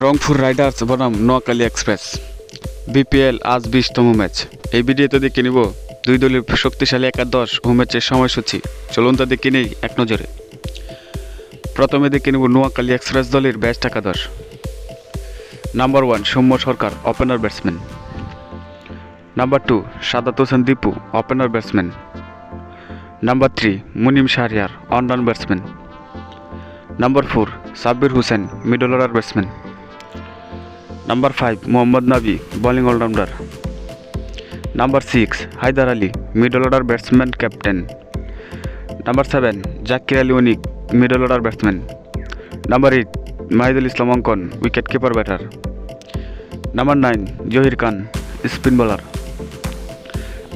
Rangpur Riders বনাম Noakhali express. BPL আজ বিশতম ম্যাচ। এই ভিডিওতে দেখে নিব দুই দলের শক্তিশালী একাদশ ও ম্যাচের সময়সূচি। চলুন তা দেখে নেই এক নজরে। প্রথমে দেখে নিব নোয়াখালী এক্সপ্রেস দলের ব্যাস্ট একাদশ। Number one Soumya Sarkar opener batsman number two Sadat Hossain Dipu opener batsman number three Munim Shahriar অনরান batsman number four Sabbir Hossain middle order batsman number five Mohammad Nabi bowling allrounder number six Haider Ali middle order batsman captain number seven Jaker Ali Anik middle order batsman number eight Mahidul Islam Ankon wicket keeper batter number nine Zahir Khan spin bowler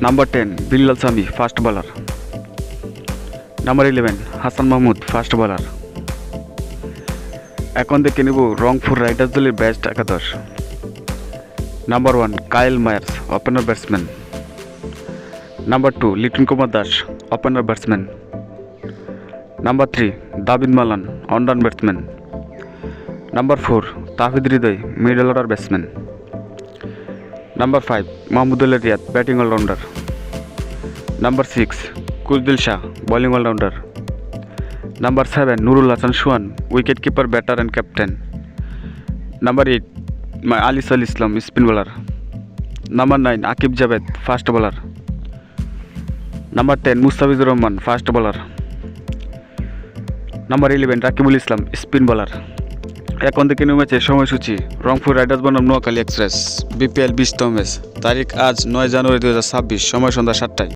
number ten Billal Sami fast bowler number eleven Hasan Mahmud fast bowler এখন দেখে নেব Rangpur Riders দলের best একাদশ। Number one Kyle Mayers opener batsman number two Liton Kumar Das opener batsman number three দাবিদ Malan অনরান batsman number four Towhid Hridoy middle order batsman number five Mahmudullah Riyad batting allrounder number six Khushdil Shah bowling allrounder number seven Nurul Hasan Sohan wicket keeper batter and captain number eight Alis Al Islam spin bowler number nine Akif Javed fast bowler number ten Mustafizur Rahman fast bowler number eleven Rakibul Islam spin bowler এখন থেকে ম্যাচের সময়সূচি, Rangpur Riders বনাম Noakhali express, BPL বিশতম match, তারিখ আজ নয় জানুয়ারি দু হাজার ছাব্বিশ, সময় সন্ধ্যা সাতটায়।